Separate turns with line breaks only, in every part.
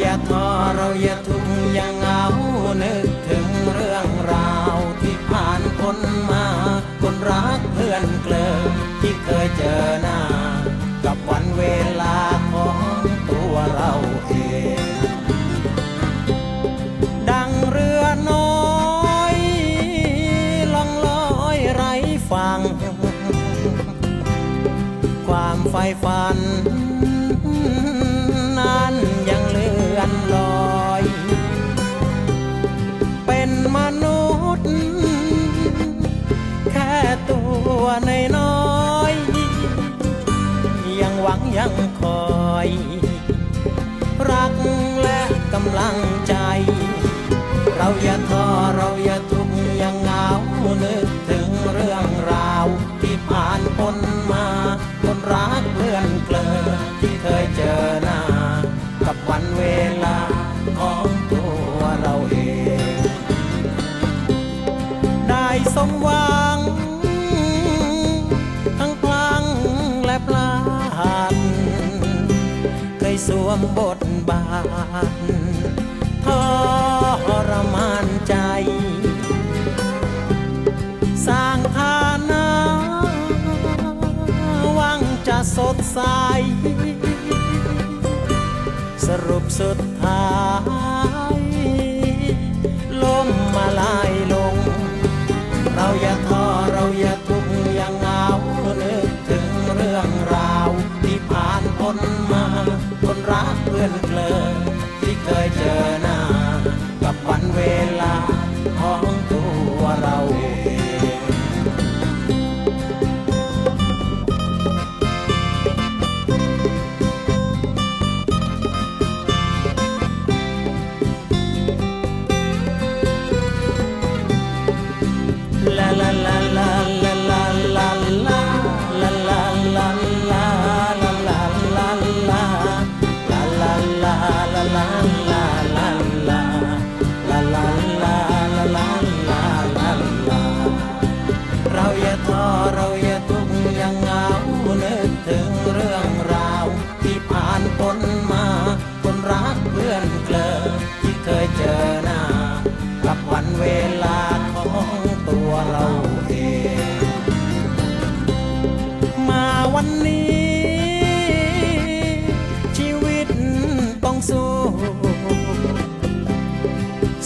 อย่าท้อเราอย่าทุ่มอย่าเงานึกถึงเรื่องราวที่ผ่านคนมา คนรักเพื่อนเกลอที่เคยเจอหน้า กับวันเวลาของตัวเราเอง ดังเรือน้อยล่องลอยไร้ฝั่งความไฟฝัน ตัวในน้อยยังหวังยังคอย รักและกำลังใจ เราอย่าท้อเราอย่าทุกข์อย่าเหงานึกถึงเรื่องราวที่ผ่านพ้นมาคนรักเพื่อนเกลอที่เคยเจอหน้า กับวันเวลาของตัวเราเอง ได้สมหวัง มบทบาททรมานใจ สร้างฐานะวังจะสดใส สรุปสุดท้ายล้มมาลายลง เราอย่าท้อเราอย่าทุกข์อย่าเหงานึกถึงเรื่องราวที่ผ่านพ้นมา นเพื่อนเกลอที่เคยเจอหน้ากับวันเวลาของตัวเรา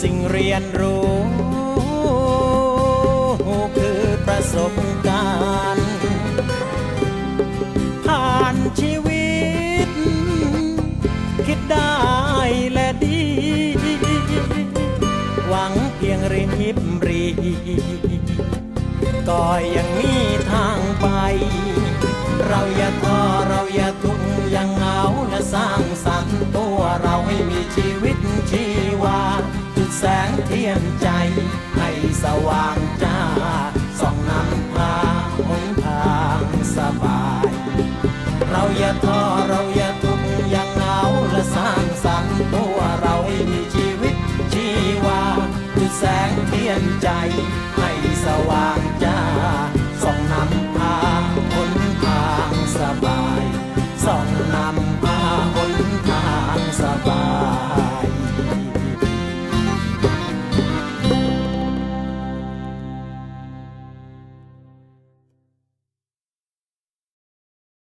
สิ่งเรียนรู้ คือประสบการณ์ ผ่านชีวิต คิดได้และดี หวังเพียงริบรี ก็ยังมีทางไป เราอย่าท้อเราอย่าทุกข์ย่าเหงาและสร้างสรรค์ตัวเราให้มีชีวิต บาย เราอย่าท้อเราอย่าทุกข์อย่าเหงาและสร้างสรรค์ตัวเราให้มีชีวิตชีวาคือแสงเทียนใจให้